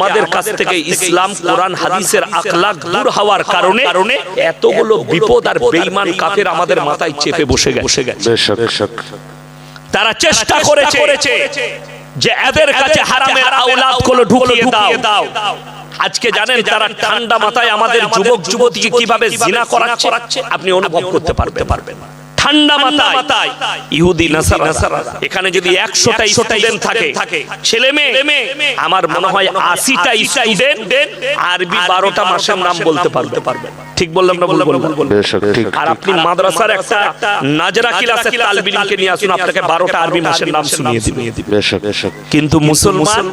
আমাদের কাছ থেকে ইসলাম কোরআন হাদিসের আখলাক দূর হওয়ার কারণে কারণে এতগুলো বিপদ আর বেঈমান কাফের আমাদের মাথায় চেপে বসে গেছে। তারা চেষ্টা করেছে যে এদের কাছে হারামের আওলাদগুলো ঢুকিয়ে দাও। আজকে জানেন তারা ঠান্ডা মাথায় আমাদের যুবক যুবতীকে কীভাবে জিনা করাচ্ছে আপনি অনুভব করতে পারবেন। পারবেন। ঠান্ডা মাথায়। ইহুদি নাসারা এখানে যদি একশোটা স্টুডেন্ট থাকে ছেলে মেয়ে আমার মনে হয় আশিটা স্টুডেন্ট আরবি বারোটা মাসের নাম বলতে পারতে পারবে। ঠিক বললাম না বললাম? আর আপনি মাদ্রাসার একটা নাজরা ক্লাসের তালবিলকে নিয়ে আসুন আপনাকে বারোটা আরবি মাসের নাম শুনিয়ে দিবে। কিন্তু মুসলমান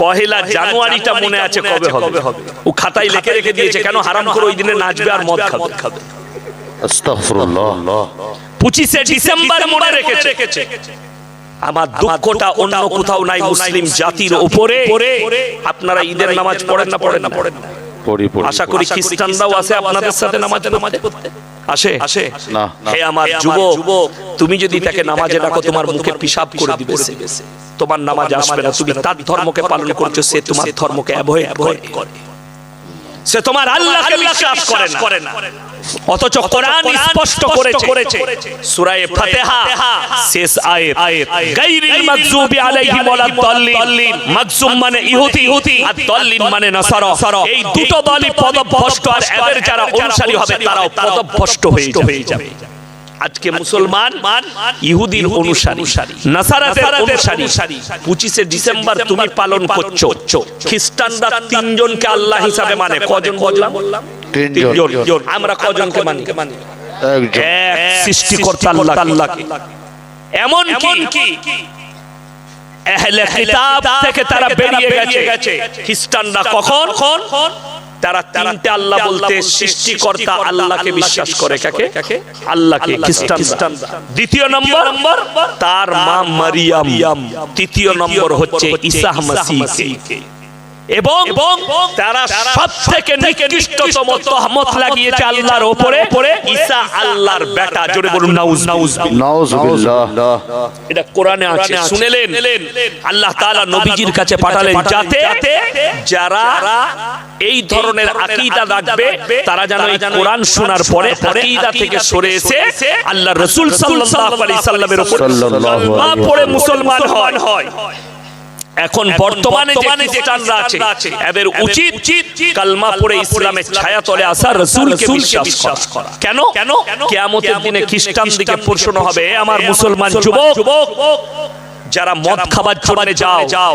পহেলা জানুয়ারিটা মনে আছে কবে হবে? ও খাতায় লিখে রেখে দিয়েছে কেন? হারাম করে ওই দিনে নাচবে আর মদ খাবে। পঁচিশে ডিসেম্বর মনে রেখেছে। আমার দুঃখটা অন্য কোথাও নাই মুসলিম জাতির উপরে। আপনারা ঈদের নামাজ পড়েন না পড়েন না। পড়েন না। পড়ি পড়ি। আশা করি খ্রিস্টানরাও আছে আপনাদের সাথে নামাজ নামাজ পড়তে। আসে। আসে। না হে আমার যুবক তুমি যদি তাকে নামাজে ডাকো তোমার মুখে পিসাব করে দিবে তোমার নামাজ আসবে না তুমি তার ধর্মকে পালন করছ সে তোমার ধর্মকে অ্যাভয়েড করে। সে তোমার আল্লাহকে বিশ্বাস করে না। অথচ কোরআন স্পষ্ট করেছে। সূরা ফাতিহা শেষ আয়াত। গায়রিল মাগজুবি আলাইহিম ওয়ালাদ-দাল্লিন মাগজুম মানে ইহুদি। আর দাল্লিন মানে নাসারা। এই দুটো দলই পদভ্রষ্ট আর এদের যারা অনুসারী হবে তারাও পদভ্রষ্ট হয়ে যাবে। আজকে মুসলমান ইহুদির অনুসারী নাসারাদের অনুসারী। পঁচিশে ডিসেম্বর তুমি পালন করছ। খ্রিস্টানরা তিনজনকে আল্লাহ হিসাবে মানে কজন বললাম? তিনজন। আমরা কজনকে মানি? এক সৃষ্টিকর্তা আল্লাহ আল্লাহকে। এমন কি আহলে কিতাব থেকে তারা বেরিয়ে গেছে। খ্রিস্টানরা কখন? তারা তিনটে আল্লাহ বলতে সৃষ্টিকর্তা আল্লাহকে বিশ্বাস করে কাকে? আল্লাহকে খ্রিস্টান দ্বিতীয় নম্বর তার মা মারিয়াম। তৃতীয় নম্বর হচ্ছে ঈসা মাসিহকে। এবং তারা সব থেকে নিকৃষ্টতম তহমত লাগিয়েছে আল্লাহর উপরে। ঈসা আল্লাহর বেটা জোরে বলুন নাউজ নাউজ নাউজুবিল্লাহ। এটা কোরআনে আছে। শুনেলেন? আল্লাহ তাআলা নবীজির কাছে পাঠালেন যাতে যারা এই ধরনের আকীদা রাখবে তারা যেন এই কোরআন শোনার পরে আকীদা থেকে সরে এসে আল্লাহ রাসূল সাল্লাল্লাহু আলাইহি সাল্লামের উপর সাল্লাল্লাহু আলাইহি পড়ে মুসলমান হয়। এখন বর্তমানে যে খ্রিস্টানরা আছে এদের উচিত কালমা পড়ে ইসলামের ছায়া তলে আসা রসুলকে বিশ্বাস করা। কেন? কেন? কিয়ামতের দিনে খ্রিস্টান দিকে প্রশ্ন হবে আমার মুসলমান যুবক যারা মদ খাবার জন্য যাও যাও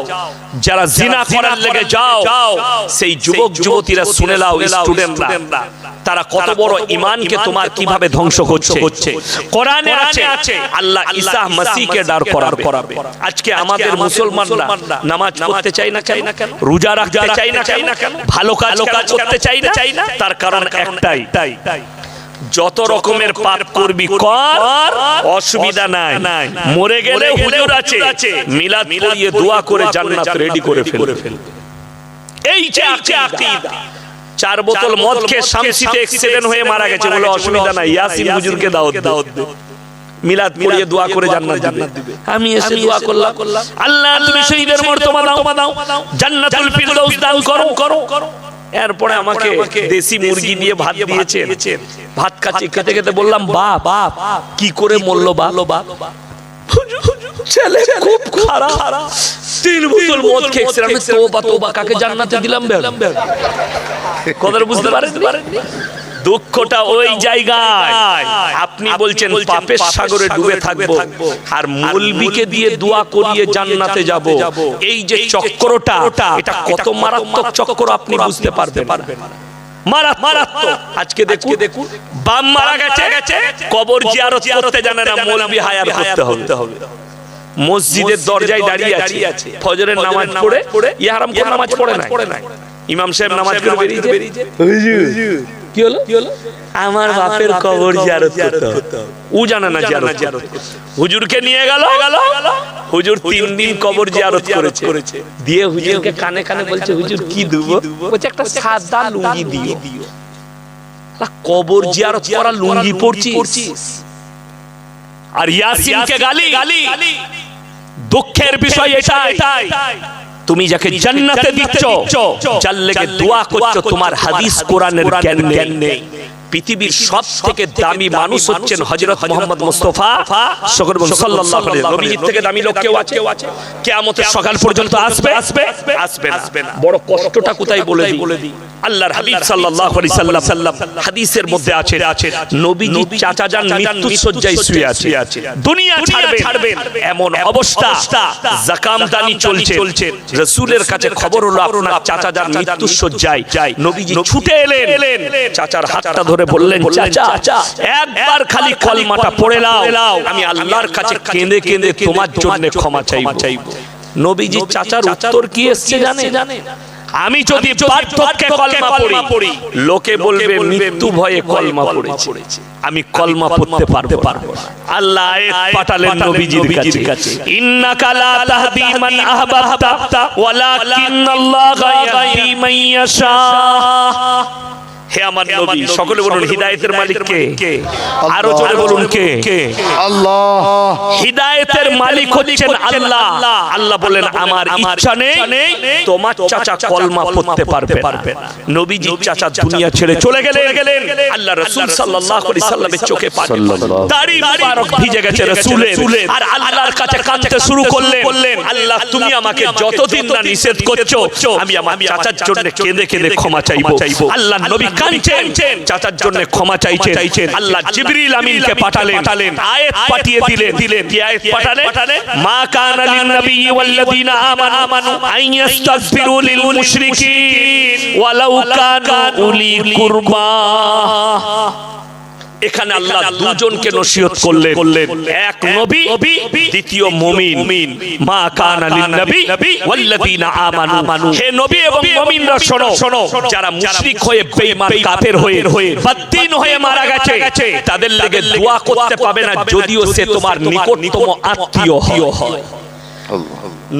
যারা জিনা করার লেগে যাও যাও সেই যুবক যুবতীরা শুনে নাও স্টুডেন্টরা তারা কত বড় ইমানকে তোমার কীভাবে ধ্বংস করছে? কোরআনে আছে আল্লাহ ঈসা মাসিহকে দাঁড় করাবে। আজকে আমাদের মুসলমানরা নামাজ পড়তে চাই না চাই না কেন? রোজা রাখতে চাই না চাই না কেন? ভালো কাজ কাজ করতে চাই না? চাই না? তার কারণ একটাই। যত রকমের পাপ করবি কর অসুবিধা নাই। মরে গেলে হুজুর আছে। মিলাদ পড়িয়ে দোয়া করে জান্নাত রেডি করে ফেলবে। এই যে আকীদা। চার বোতল মদ খেয়ে শামসিতে এক্সিডেন্ট হয়ে মারা গেছে বলে অসুবিধা নাই। ইয়াসিন হুজুরকে দাওয়াত দাওয়াত দে। মিলাদ পড়িয়ে দোয়া করে জান্নাত দিবে। আমি এসে দোয়া করলাম। আল্লাহ তুমি শহীদের মর্তবা দাও জান্নাতুল ফিরদৌস দান করো। করো। এরপরে আমাকে দেশি মুরগি দিয়ে ভাত দিয়েছে ভাত খাচ্ছি খেতে খেতে বললাম বা বা কি করে মরলো ভালো বা ছেলে খুব খারাপ। তিন বোতল মদ খেয়েছে আমি তোবা তোবা কাকে জান্নাতে দিলাম কথাটা বুঝতে পারেন দুঃখটা ওই জায়গায়। আপনি বলছেন পাপের সাগরে ডুবে থাকব। আর মুলবিকে দিয়ে দোয়া করিয়ে জান্নাতে যাব। এই যে চক্রটা এটা কত মারাত্মক চক্র আপনি বুঝতে পারতে পারবেন। মারাত্মক। মারাত্মক। আজকে দেখুন দেখুন বাম মারা গেছে গেছে কবর জিয়ারত করতে জানে না মৌলবি হায়ার করতে হবে। মসজিদের দরজায় দাঁড়িয়ে আছে। ফজরের নামাজ পড়ে ইহারাম কোন নামাজ পড়ে না ইমাম সাহেব নামাজ করে বেরিয়েছে? কি হলো? কি হলো? আমার বাপের কবর জিয়ারত করতে ও জানে না জিয়ারত হুজুরকে নিয়ে গেল? হুজুর তিন দিন কবর জিয়ারত করেছে। দিয়ে হুজুরকে কানে কানে বলছে হুজুর কি দেবো? বলছে একটা সাদা লুঙ্গি দিও। কবর জিয়ারত করা লুঙ্গি পড়ছিস আর ইয়াসিনকে গালি। গালি। দুঃখের বিষয় এটাই। তুমি যাকে জান্নাতে দিচ্ছ যার লেগে দোয়া করছ তোমার হাদিস কোরআনের জ্ঞান নেই। পৃথিবীর সব থেকে দামি মানুষ হচ্ছেন হযরত মুহাম্মদ মুস্তাফা। সকল সাল্লাল্লাহু আলাইহি নবীজির থেকে দামি লোক কেউ আছে? কিয়ামতের সকাল পর্যন্ত আসবে? আসবে? আসবে না। বড় কষ্টটা কোথায় বলে দিই। আল্লাহর হাবিব সাল্লাল্লাহু আলাইহি সাল্লাম সাল্লাম হাদিসের মধ্যে আছে আছে নবীজি চাচা যান মৃত্যু সজ্জায় শুয়ে আছে দুনিয়া ছাড়বেন এমন অবস্থা জাকাম দানি চলছে। রাসূলের কাছে খবর হলো আপনার চাচা যান মৃত্যু সজ্জায় নবীজি ছুটে এলেন। চাচার হাতটা ধরে বললেন চাচা একবার খালি কলমাটা পড়ে নাও। আমি আল্লাহর কাছে কেঁদে কেঁদে তোমার জন্য ক্ষমা চাইব। নবীজি চাচার উত্তর কি এসছে জানে জানে আমি যদি পার্থক্যে কলমা পড়ি লোকে বলবে মৃত্যু ভয়ে কলমা পড়েছে। আমি কলমা পড়তে পারতে পারব। আল্লাহ আয়াত পাঠালেন নবীজির কাছে। ইন্নাকা লা তাহদি মান আহবাবতা ওয়ালাকিন্নাল্লাহা ইয়াহদি মান ইয়াশা। হে আমার নবী সকলে বলুন হিদায়াতের মালিক কে আরও জোরে বলুন কে আল্লাহ হিদায়াতের মালিক হচ্ছেন আল্লাহ আল্লাহ বলেন আমার ইচ্ছা নেই তোমার চাচা কলমা পড়তে পারবে না নবীজি চাচা দুনিয়া ছেড়ে চলে গেলেন আল্লাহ রাসূল সাল্লাল্লাহু আলাইহি সাল্লামের চোখে পানি দাড়ি মুবারক ভিজে গেছে রাসূলের আর আল্লাহর কাছে কাঁদতে শুরু করলেন আল্লাহ তুমি আমাকে যতদিন না নিষেধ করছ আমি আমার চাচার জন্য কেঁদে কেঁদে ক্ষমা চাইব আল্লাহ নবী কাঁদছেন। চাচার জন্য ক্ষমা চাইছেন। আল্লাহ জিবরিল আমিনকে পাঠালেন। আয়াত পাঠিয়ে দিলেন। দিলেন। কি আয়াত পাঠালেন? মা কানা লিন নবী ওয়াল্লাযিনা আমানু আন ইস্তাগফিরু লিল মুশরিকিন। ওয়ালাউ কানু উলি কুরবা এখানে আল্লাহ দুজনকে নসিহত করলেন। করলেন। এক নবী দ্বিতীয় মুমিন। মা কানা লিন নবী ওয়াল্লাযিনা আমানু। হে নবী এবং মুমিনরা শোনো। যারা মুশরিক হয়ে বেঈমান কাফের হয়ে বদ্দিন হয়ে মারা গেছে। তাদের লাগে দোয়া করতে পাবে না যদিও সে তোমার নিকটতম আত্মীয় হয়। আল্লাহ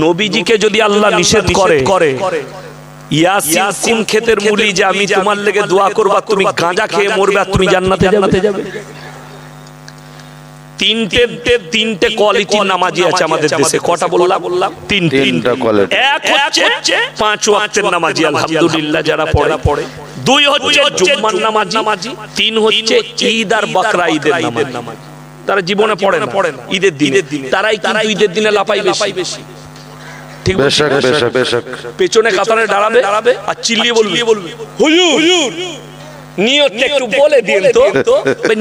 নবীজিকে যদি আল্লাহ নিষেধ করে ইয়াসিন ক্ষেতের মুলি যে আমি তোমার লেগে দোয়া করবা তুমি গাঁজা খেয়ে মরবে তুমি জান্নাতে যাবে। তিনটে তিনটে কোয়ালিটির নামাজি আছে আমাদের দেশে। কটা বললাম? বললাম? তিন তিনটা quality। এক হচ্ছে পাঁচ ওয়াক্তের নামাজি আলহামদুলিল্লাহ যারা পড়ে। পড়ে। দুই হচ্ছে জুম্মার নামাজি তিন হচ্ছে ঈদ আর বকরা ঈদের নামাজি। তারা জীবনে পড়ে না। ঈদের দিনে। তারাই কিন্তু ঈদের দিনে লাপাই বেশি। ঠিক বেশক বেশক বেশক পেছনে কাতারে দাঁড়াবে দাঁড়াবে আর চিল্লিয়ে বলবি। বলবি। হুজুর! নিয়তটা একটু বলে দিন তো।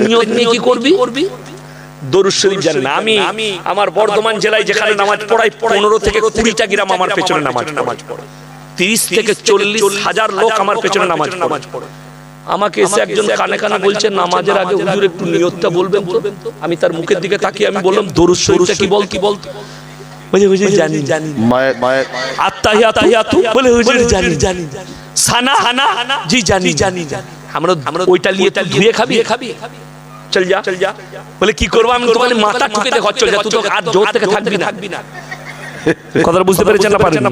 নিয়ত নিয়ে কি করবি? করবি? দরুদ শরীফ জানেন আমি আমার বর্ধমান জেলায় যেখানে নামাজ পড়াই পনেরো থেকে কুড়িটা গ্রাম আমার পেছনে নামাজ নামাজ পড়ে। তিরিশ থেকে চল্লিশ হাজার লোক আমার পেছনে নামাজ নামাজ পড়ে। আমাকে এসে একজন কানে কানে বলছে নামাজের আগে হুজুর একটু নিয়তটা বলবেন তো? আমি তার মুখের দিকে তাকিয়ে আমি বললাম দরুদ শরীফটা কি বল কি বল? বুঝে বুঝে জানি জানি বলে হুজুর জানি জানি সানা হানা জি জানি জানি আমরা আমরা ওইটা নিয়ে ধুয়ে খাবি? খাবি। চল যা। চল যা। বলে কি করব? আমি তোমার মাথা ঠুকে দেখো চল যা তুই তো আর জোর থেকে থাকবি না। কথাটা বুঝতে পেরেছেন না পারেন?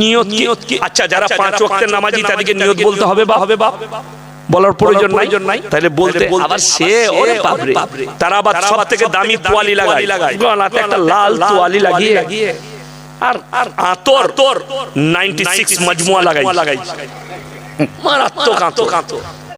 নিয়ত নিয়ত কি? আচ্ছা যারা পাঁচ ওয়াক্তের নামাজি তাদেরকে নিয়ত বলতে হবে বা? হবে বা? বলার প্রয়োজন নাই। নাই। তাহলে বলতে আবার সে ওরে বাপরে। তারা আবার সব থেকে দামি তোয়ালি লাগায়। গলাতে একটা লাল তোয়ালি লাগিয়ে। আর আর আতর। তোর 96 মজমুয়া লাগাই লাগাই মারাত্মক আতর।